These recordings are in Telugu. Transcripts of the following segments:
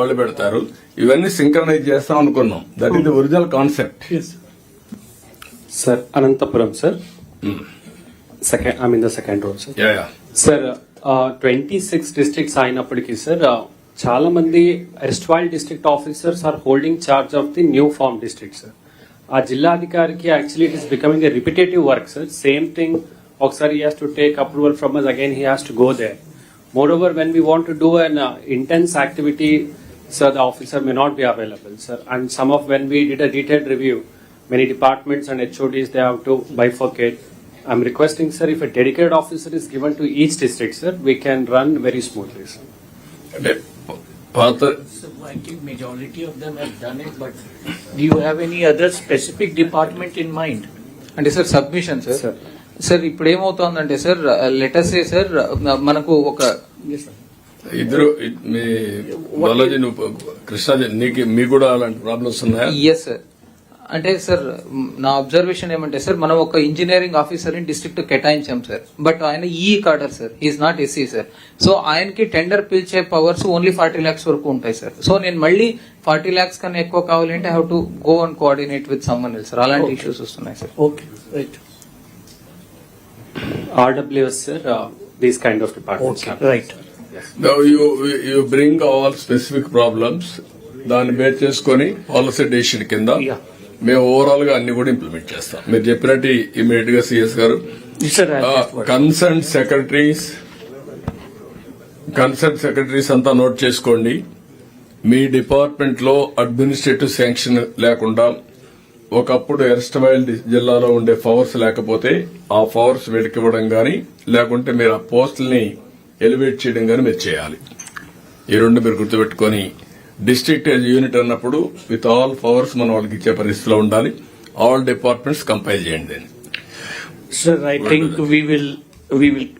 వాళ్ళు పెడతారు. ఇవన్నీ సింక్రనైజ్ చేస్తాం అనుకున్నాం. That is the original concept sir Anantapuram sir second I mean the second role sir sir twenty six districts అయినప్పటికీ సార్ చాలా మంది erstwhile district officers are holding charge of the new form district sir ఆ జిల్లాధికారికి actually it is becoming a repetitive work sir same thing ఒకసారి he has to take approval from us again he has to go there moreover when we want to do an intense activity sir, the officer may not be available, sir. And some of when we did a detailed review, many departments and HODs they have to bifurcate. I'm requesting, sir, if a dedicated officer is given to each district, sir, we can run very smoothly, sir. అంటే పాత So I think majority of them have done it, but do you have any other specific department in mind? అంటే sir submission sir Sir. Sir ఇప్పుడు ఏమవుతోందంటే సార్ లెటర్స్ సార్ మనకు ఒక Yes, sir. ఇద్దరు మీ బాలాజీ నువ్వు కృష్ణాజీ నీకు మీకు కూడా అలాంటి ప్రాబ్లమ్స్ ఉన్నాయా? ఎస్ సార్ అంటే సార్ నా అబ్జర్వేషన్ ఏమంటే సార్ మనం ఒక ఇంజనీరింగ్ ఆఫీసర్ని డిస్ట్రిక్ట్ కేటాయించాం సార్ బట్ ఆయన ఈ cadre sir is not SC sir so ఆయనకి టెండర్ పిలిచే పవర్స్ ఓన్లీ ఫార్టీ ల్యాక్స్ వరకు ఉంటాయి సార్ సో నేను మళ్ళీ ఫార్టీ ల్యాక్స్ కన్నా ఎక్కువ కావాలంటే I have to go and coordinate with someone else sir అలాంటి ఇష్యూస్ వస్తున్నాయి sir Okay, right. RWS, sir, uh, these kind of departments. Now you you bring all specific problems దాన్ని బేస్ చేసుకొని పాలసీ డెసిషన్ కింద. మేము ఓవరాల్గా అన్ని కూడా ఇంప్లిమెంట్ చేస్తాం మీరు చెప్పినట్టు ఇమీడియట్గా సిఎస్ గారు. కన్సర్న్ సెక్రటరీస్ కన్సర్న్ సెక్రటరీస్ అంతా నోట్ చేసుకోండి మీ డిపార్ట్మెంట్లో అడ్మినిస్ట్రేటివ్ శాంక్షన్ లేకుండా ఒకప్పుడు ఎరస్టమైల్ జిల్లాలో ఉండే పవర్స్ లేకపోతే ఆ పవర్స్ వెతికివ్వడం గాని లేకుంటే మీరు ఆ పోస్టుల్ని ఎలివేట్ చేయడం కానీ మీరు చేయాలి. ఈ రెండు మీరు గుర్తుపెట్టుకుని డిస్టిక్ట్ యూనిట్ అన్నప్పుడు విత్ ఆల్ పవర్స్ మనం వాళ్ళకి ఇచ్చే పరిస్థితిలో ఉండాలి. ఆల్ డిపార్ట్మెంట్స్ కంపైల్ చేయండి. Sir I think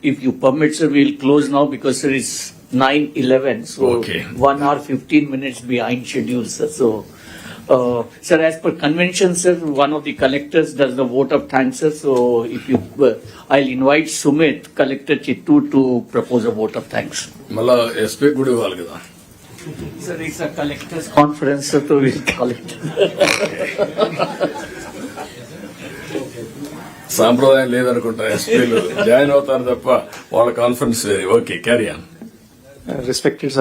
if you permit sir will close now because sir is nine eleven so one or fifteen minutes behind schedule sir so Uh, sir, as per convention, sir, one of the collectors does the vote of thanks, sir, so if you, uh, I'll invite Sumit, Collector Chittoor to propose a vote of thanks. మళ్ళా ఎస్పీ కూడా ఇవ్వాలి కదా Sir, it's a collectors conference, sir, so we'll call it. సాంప్రదాయం లేదనుకుంటా ఎస్పీలు జాయిన్ అవుతారు తప్ప వాళ్ళ కాన్ఫరెన్స్ వేరే okay carry on Uh, Respected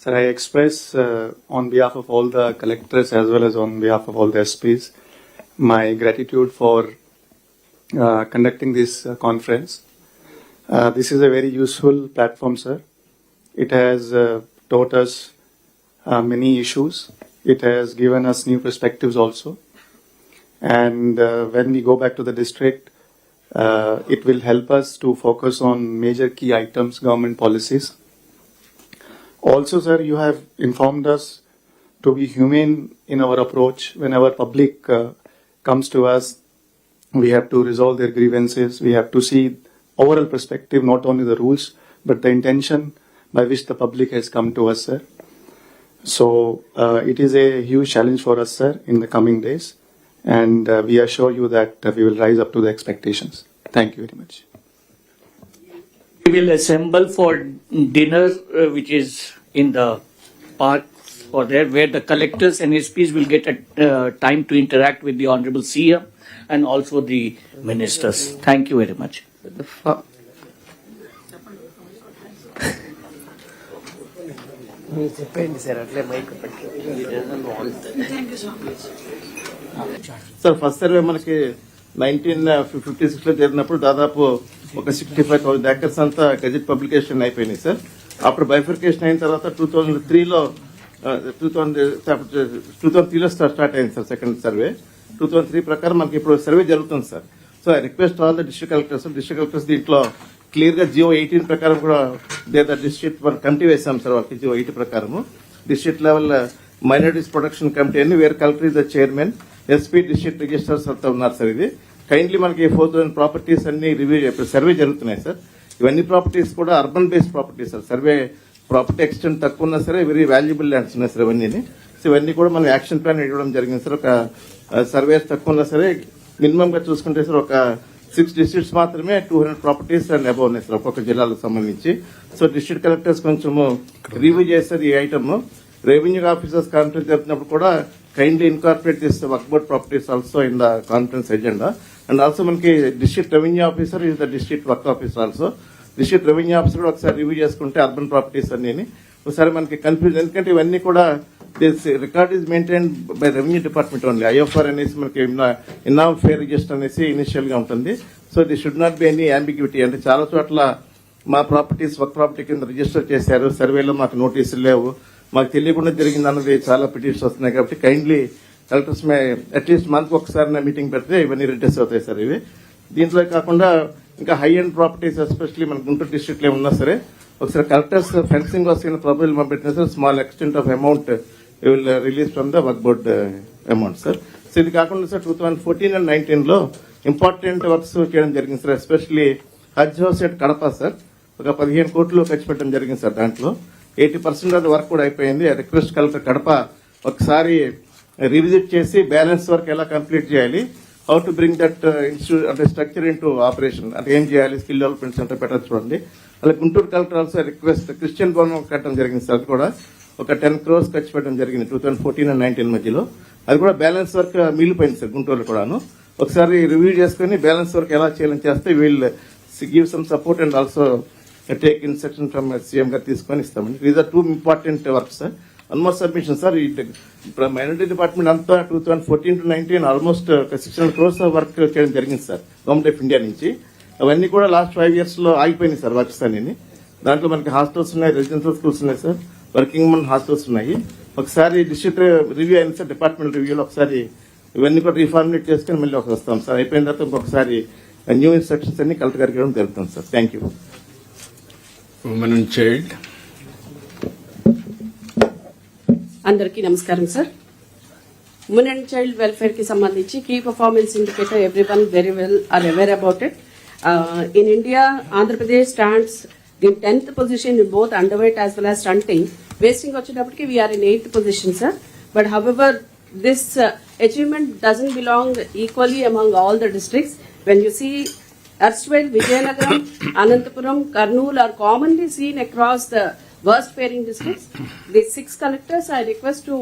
sir, I express uh, on behalf of all the collectors as well as on behalf of all the SPs my gratitude for uh, conducting this uh, conference. Uh, this is a very useful platform, sir. It has uh, taught us uh, many issues. It has given us new perspectives also. And when we go back to the district, it will help us to focus on major key items, government policies. Also, sir, you have informed us to be humane in our approach. Whenever public uh, comes to us, we have to resolve their grievances. We have to see overall perspective, not only the rules, but the intention by which the public has come to us, sir. So uh, it is a huge challenge for us, sir, in the coming days, and uh, we assure you that we will rise up to the expectations. Thank you very much. We will assemble for dinner, uh, which is in the park or there, where the collectors and SPs will get a uh, time to interact with the Honorable CM and also the ministers. Thank you very much. The fa- sir first survey మనకి nineteen fifty సిక్స్లో జరిగినప్పుడు దాదాపు ఒక సిక్స్టీ ఫైవ్ థౌసండ్ ఏకర్స్ అంతా గజెట్ పబ్లికేషన్ అయిపోయినాయి సార్. అప్పుడు బైఫర్కేషన్ అయిన తర్వాత టూ థౌజండ్ త్రీలో టూ థౌసండ్ టూ థౌసండ్ త్రీలో స్టార్ట్ అయింది sir second survey. Two thousand three ప్రకారం మనకి ఇప్పుడు సర్వే జరుగుతుంది sir. So I request all the district collectors district collectors దీంట్లో క్లియర్గా జియో ఎయిటీన్ ప్రకారం కూడా లేదా డిస్ట్రిక్ట్ మనం కమిటీ వేసాం సార్ వాళ్ళకి జియో ఎయిటీ ప్రకారము. District level minorities protection committee అని వేరే collector is the chairman SP district registrars అంతా ఉన్నారు సార్ ఇది. కైండ్లీ మనకి ఫోర్ థౌసండ్ ప్రాపర్టీస్ అన్ని రివ్యూ సర్వే జరుగుతున్నాయి సార్. ఇవన్నీ ప్రాపర్టీస్ కూడా urban based properties sir. Survey property extent తక్కువ ఉన్నా సరే వెరీ వాల్యుబుల్ ల్యాండ్స్ ఉన్నాయి సార్ ఇవన్నీ సో ఇవన్నీ కూడా మనం యాక్షన్ ప్లాన్ ఇవ్వడం జరిగింది సార్. ఒక సర్వేస్ తక్కువ ఉన్నా సరే మినిమం గా చూసుకుంటే సార్ ఒక సిక్స్ డిస్ట్రిక్ట్స్ మాత్రమే two hundred properties and above ఉన్నాయి సార్ ఒక్కొక్క జిల్లాలకు సంబంధించి. సో డిస్ట్రిక్ట్ కలెక్టర్స్ కొంచెం రివ్యూ చేస్తారు ఈ ఐటమ్. రెవెన్యూ ఆఫీసర్స్ కాన్ఫరెన్స్ జరిపినప్పుడు కూడా కైండ్లీ ఇన్కార్పొరేట్ చేస్తే work board properties also in the conference agenda and also మనకి district revenue officer is the district work officer also district revenue officer కూడా ఒకసారి రివ్యూ చేసుకుంటే అర్బన్ ప్రాపర్టీస్ అన్ని ఒకసారి మనకి కన్ఫ్యూజన్ ఎందుకంటే ఇవన్నీ కూడా this record is maintain by revenue department only IFR అనేసి మనకి ఇన్నామ్ ఫేర్ రిజిస్టర్ అనేసి ఇనిషియల్గా ఉంటుంది. So there should not be any ambiguity అంటే చాలా చోట్ల మా ప్రాపర్టీస్ వర్క్ ప్రాపర్టీ కింద రిజిస్టర్ చేశారు. సర్వేలో మాకు నోటీసులు లేవు. మాకు తెలియకుండా జరిగింది అన్నది చాలా పిటిషన్స్ వస్తున్నాయి కాబట్టి kindly collectors may at least month ఒకసారి మీటింగ్ పెడితే ఇవన్నీ రిడ్యూస్ అవుతాయి సార్ ఇవి. దీంట్లో కాకుండా ఇంకా హై అండ్ ప్రాపర్టీస్ ఎస్పెషల్లీ మన గుంటూరు డిస్టిక్లో ఉన్నా సరే ఒకసారి కలెక్టర్స్ ఫెన్సింగ్ వస్తున్న ప్రపోజల్ పంపించిన sir small extent of amount will release from the work board amount sir so ఇది కాకుండా sir two thousand fourteen and నైన్టీన్లో ఇంపార్టెంట్ వర్క్స్ చేయడం జరిగింది sir especially Hajj house at Kadapa sir. ఒక పదిహేను కోట్లు ఖర్చు పెట్టడం జరిగింది సార్ దాంట్లో. ఎయిటీ పర్సెంట్ ఆఫ్ వర్క్ కూడా అయిపోయింది. రిక్వెస్ట్ కలెక్టర్ కడప ఒకసారి రివిజిట్ చేసి బ్యాలెన్స్ వర్క్ ఎలా కంప్లీట్ చేయాలి? How to bring that institute అంటే స్ట్రక్చర్ ఇంటూ ఆపరేషన్ అంటే ఏం చేయాలి? స్కిల్ డెవలప్మెంట్ సెంటర్ పెట్టచ్చు చూడండి. అలాగే Guntur collector also request Christian భవనం కట్టడం జరిగింది సార్. అది కూడా ఒక టెన్ క్రోర్స్ ఖర్చు పెట్టడం జరిగింది two thousand fourteen and nineteen మధ్యలో. అది కూడా బ్యాలెన్స్ వర్క్ మిగిలిపోయింది సార్ గుంటూరులో కూడాను. ఒకసారి రివ్యూ చేసుకుని బ్యాలెన్స్ వర్క్ ఎలా చేయాలని చేస్తే వీళ్ళు give some support and also take instruction from CM గారు తీసుకొని ఇస్తామండి. These are two important work sir almost submission sir minority department అంతా two thousand fourteen to nineteen almost six hundred crores work చేయడం జరిగింది సార్ గవర్నమెంట్ ఆఫ్ ఇండియా నుంచి. అవన్నీ కూడా లాస్ట్ ఫైవ్ ఇయర్స్లో ఆగిపోయినాయి సార్ వర్క్స్ అన్ని దాంట్లో మనకి హాస్టల్స్ ఉన్నాయి రెసిడెన్షియల్ స్కూల్స్ ఉన్నాయి సార్ వర్కింగ్ మన హాస్టల్స్ ఉన్నాయి. ఒకసారి డిస్ట్రిక్ట్ రివ్యూ అయింది సార్ డిపార్ట్మెంట్ రివ్యూలో ఒకసారి ఇవన్నీ కూడా రీఫార్ములేట్ చేసుకుని మళ్ళీ ఒకసారి వస్తాం సార్ అయిపోయిన తర్వాత ఇంకొకసారి uh, న్యూ ఇన్స్ట్రక్షన్స్ అన్ని కలెక్టర్ గారికి ఇవ్వడం జరుగుతుంది sir thank you women and child అందరికీ నమస్కారం సార్ ఉమెన్ అండ్ చైల్డ్ వెల్ఫేర్కి సంబంధించి key performance indicator every one very well are aware about it in India Andhra Pradesh stands in tenth position in both under weight as well as stunting wasting వచ్చేటప్పటికి we are in eighth position sir but however this achievement doesn't belong equally among all the districts when you see Erstwhile, Vijayanagaram, Anantapuram, Karnool are commonly seen across the worst faring districts. The six collectors, I request to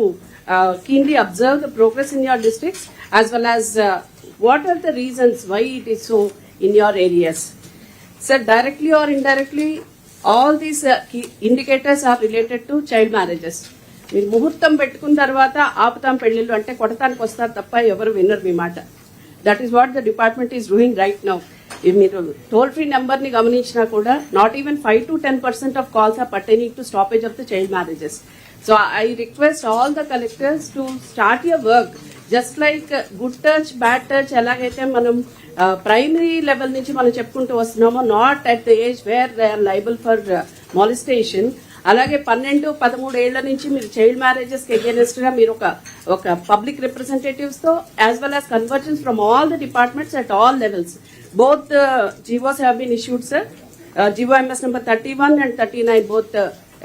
uh, keenly observe the progress in your districts as well as uh, what are the reasons why it is so in your areas. Sir, directly or indirectly, all these uh, key indicators are related to child marriages. మీరు ముహూర్తం పెట్టుకున్న తర్వాత ఆపుతాం పెళ్ళిళ్ళు అంటే కొడతానికి వస్తారు తప్ప ఎవరు విన్నరు మీ మాట that is what the department is doing right now మీరు టోల్ ఫ్రీ నెంబర్ని గమనించినా కూడా not even five to ten percent of calls are pertaining to stoppage of the child marriages so I request all the collectors to start your work just like good touch bad touch ఎలాగైతే మనం ప్రైమరీ లెవెల్ నుంచి మనం చెప్పుకుంటూ వస్తున్నామో not at the age where they are liable for molestation అలాగే పన్నెండు పదమూడు ఏళ్ల నుంచి మీరు చైల్డ్ మ్యారేజెస్ కి అగేనెస్ట్ గా మీరు ఒక ఒక పబ్లిక్ రిప్రజెంటేటివ్స్ తో as well as convergence from all the departments at all levels both GOs have been issued sir GO MS number thirty one and thirty nine both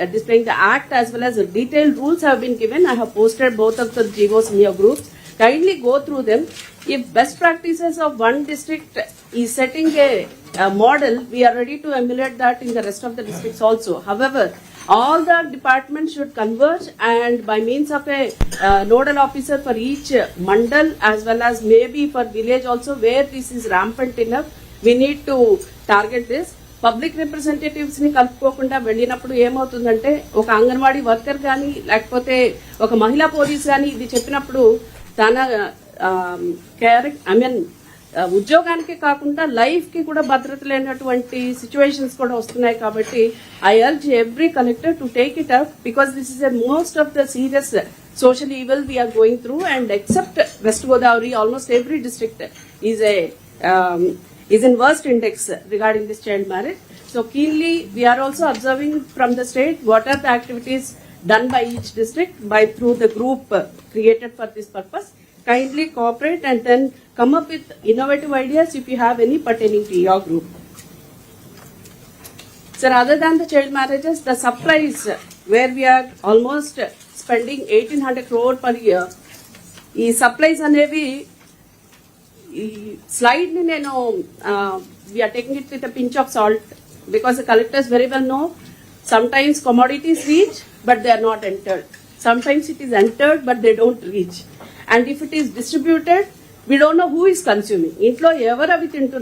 displaying the act as well as the detailed rules have been given. I have posted both of the GOs in your groups. Kindly go through them. If best practices of one district is setting a, a model, we are ready to emulate that in the rest of the districts also. However, all the departments should converge and by means of a uh, nodal officer for each mandal as well as maybe for village also where this is rampant enough, we need to target this. Public రిప్రజెంటేటివ్స్ని కలుపుకోకుండా వెళ్ళినప్పుడు ఏమవుతుందంటే ఒక అంగన్వాడీ వర్కర్ కానీ లేకపోతే ఒక మహిళా పోలీస్ కానీ ఇది చెప్పినప్పుడు తన క్యారెక్ట్ ఐ మీన్ ఉద్యోగానికి కాకుండా లైఫ్కి కూడా భద్రత లేనటువంటి సిచ్యువేషన్స్ కూడా వస్తున్నాయి కాబట్టి I urge every collector to take it up because this is a most of the serious social evil we are going through and except west Godavari almost every district is a is in worst index regarding this child marriage so keenly we are also observing from the state what are the activities done by each district by through the group created for this purpose Kindly cooperate and then come up with innovative ideas if you have any pertaining to your group. Sir, other than the child marriages, the supplies uh, where we are almost spending 1800 crore per year, ఈ సప్లైస్ అనేవి ఈ స్లైడ్ ని నేను we're taking it with pinch of salt because the collectors very well know sometimes commodities reach but they are not entered sometimes it is entered but they don't reach And if it is distributed we don't know who is consuming ఇంట్లో ఎవరు అవి తింటున్నారు